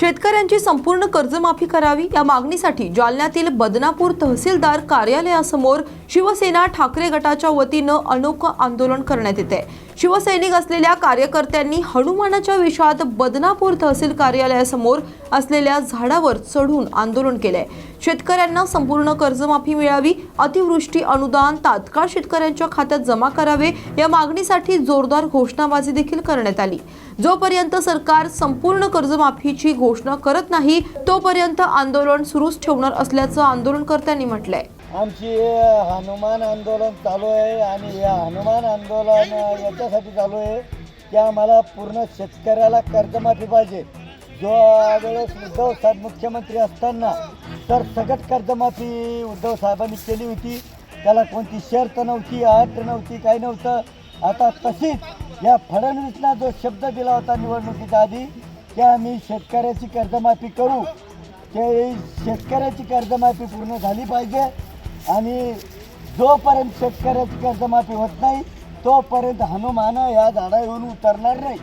शेतकऱ्यांची संपूर्ण कर्जमाफी करावी या मागणीसाठी जालन्यातील बदनापूर तहसीलदार कार्यालयासमोर शिवसेना ठाकरे गटाच्या वतीनं अनोखं आंदोलन करण्यात येते. शिवसैनिक असलेल्या कार्यकर्त्यांनी हनुमानाच्या विषात बदनापूर तहसील कार्यालयासमोर असलेल्या झाडावर चढून आंदोलन केलंय. शेतकऱ्यांना संपूर्ण कर्जमाफी मिळावी अतिवृष्टी अनुदान तात्काळ शेतकऱ्यांच्या खात्यात जमा करावे या मागणीसाठी जोरदार घोषणाबाजी देखील करण्यात आली. जोपर्यंत सरकार संपूर्ण कर्जमाफीची घोषणा करत नाही तोपर्यंत आंदोलन सुरूच ठेवणार असल्याचं आंदोलनकर्त्यांनी म्हटलंय. आमची हनुमान आंदोलन चालू आहे आणि या हनुमान आंदोलन याच्यासाठी चालू आहे की आम्हाला पूर्ण शेतकऱ्याला कर्जमाफी पाहिजे. जो वेळेस उद्धव साहेब मुख्यमंत्री असताना तर सगळं कर्जमाफी उद्धव साहेबांनी केली होती. त्याला कोणती शर्त नव्हती अट नव्हती काही नव्हतं. आता तशीच या फडणवीसला जो शब्द दिला होता निवडणुकीच्या आधी की आम्ही शेतकऱ्याची कर्जमाफी करू. ते शेतकऱ्याची कर्जमाफी पूर्ण झाली पाहिजे. आणि जोपर्यंत शेतकऱ्याची कर्जमाफी होत नाही तोपर्यंत हनुमान या झाडा येऊन उतरणार नाही.